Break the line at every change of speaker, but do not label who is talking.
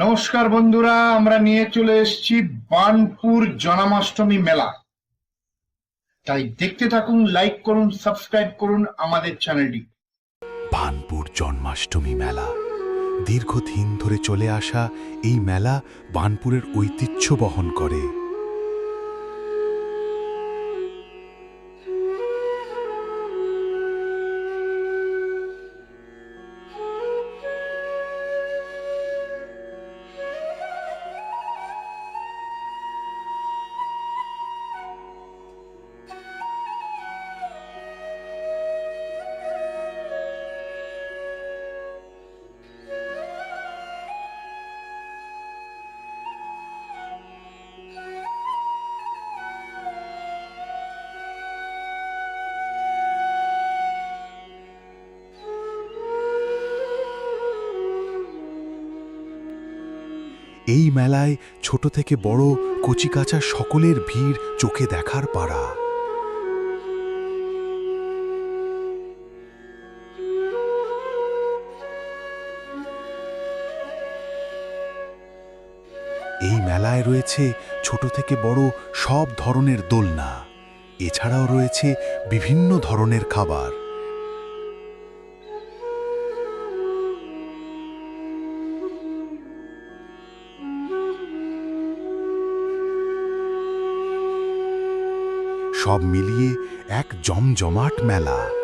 নমস্কার বন্ধুরা, আমরা নিয়ে চলে এসেছি বানপুর জন্মাষ্টমী মেলা। তাই দেখতে থাকুন লাইক করুন সাবস্ক্রাইব করুন আমাদের চ্যানেলটি
বানপুর জন্মাষ্টমী মেলা। দীর্ঘদিন ধরে চলে আসা এই মেলা বানপুরের ঐতিহ্য বহন করে। এই মেলায় ছোট থেকে বড় কচিকাচা সকলের ভিড় চোখে দেখার পাড়া। এই মেলায় রয়েছে ছোট থেকে বড় সব ধরনের দোলনা। এছাড়াও রয়েছে বিভিন্ন ধরনের খাবার। সব মিলিয়ে এক জমজমাট মেলা।